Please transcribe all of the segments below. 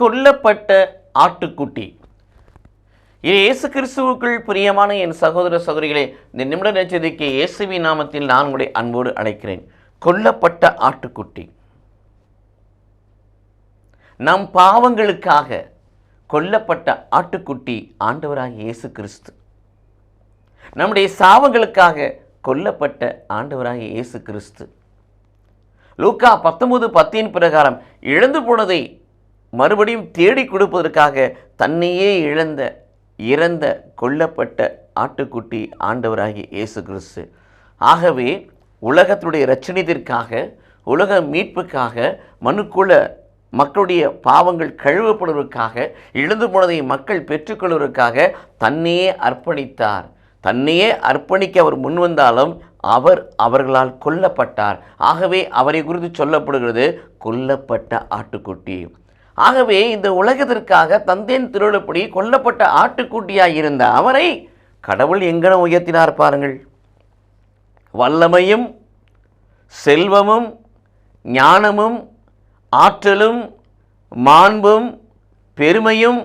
கொல்லப்பட்ட ஆட்டுக்குட்டி. இது இயேசு கிறிஸ்துவுக்குள் பிரியமான என் சகோதர சகோதரிகளே இந்த நிமிட நச்சதிக்கு இயேசுவி நாமத்தில் நான் உங்களை அன்போடு அழைக்கிறேன். கொல்லப்பட்ட ஆட்டுக்குட்டி. நம் பாவங்களுக்காக கொல்லப்பட்ட ஆட்டுக்குட்டி ஆண்டவராக இயேசு கிறிஸ்து நம்முடைய சாவங்களுக்காக கொல்லப்பட்ட ஆண்டவராகிய இயேசு கிறிஸ்து லூக்கா பத்தொன்பது பத்தின் பிரகாரம் இழந்து போனதை மறுபடியும் தேடி கொடுப்பதற்காக தன்னையே இழந்த இறந்த கொல்லப்பட்ட ஆட்டுக்குட்டி ஆண்டவராகிய இயேசு கிறிஸ்து. ஆகவே உலகத்துடைய ரட்சணியத்திற்காக உலக மீட்புக்காக மனுக்குல மக்களுடைய பாவங்கள் கழுவப்படுவதற்காக இழந்து போனதை மக்கள் பெற்றுக்கொள்வதற்காக தன்னையே அர்ப்பணித்தார். தன்னையே அர்ப்பணிக்க அவர் முன்வந்தாலும் அவர் அவர்களால் கொல்லப்பட்டார். ஆகவே அவரை குறித்து சொல்லப்படுகிறது கொல்லப்பட்ட ஆட்டுக்குட்டி. ஆகவே இந்த உலகத்திற்காக தந்தேன் திருவிழப்படி கொல்லப்பட்ட ஆட்டுக்குட்டியாய் இருந்த அவரை கடவுள் எங்கன உயர்த்தினார் பாருங்கள். வல்லமையும் செல்வமும் ஞானமும் ஆற்றலும் மாண்பும் பெருமையும்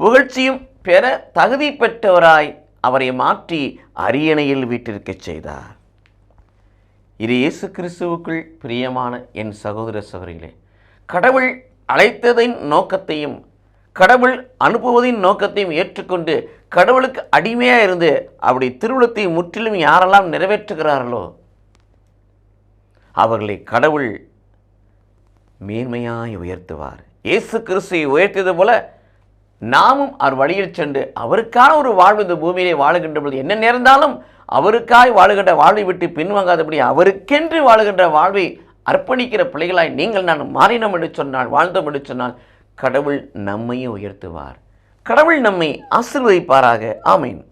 புகழ்ச்சியும் பெற தகுதி பெற்றவராய் அவரை மாற்றி அரியணையில் வீட்டிற்கச் செய்தார். இது இயேசு கிறிஸ்துவுக்குள் பிரியமான என் சகோதர சகோதரிகளே கடவுள் அழைத்ததின் நோக்கத்தையும் கடவுள் அனுப்புவதின் நோக்கத்தையும் ஏற்றுக்கொண்டு கடவுளுக்கு அடிமையாக இருந்து அப்படி திருவிழத்தை முற்றிலும் யாரெல்லாம் நிறைவேற்றுகிறார்களோ அவர்களை கடவுள் மேன்மையாய் உயர்த்துவார். இயேசு கிறிஸ்துவை உயர்த்தியது போல நாமும் அவர் வழியில் சென்று அவருக்கான ஒரு வாழ்வு இந்த பூமியிலே வாழுகின்ற பொழுது என்ன நேர்ந்தாலும் அவருக்காய் வாழுகின்ற வாழ்வை விட்டு பின்வாங்காதபடி அவருக்கென்று வாழுகின்ற வாழ்வை அர்ப்பணிக்கிற பிள்ளைகளாய் நீங்கள் நான் மாறினோம் என்று சொன்னால் வாழ்ந்தோம் என்று சொன்னால் கடவுள் நம்மையும் உயர்த்துவார். கடவுள் நம்மை ஆசீர்வதிப்பாராக. ஆமீன்.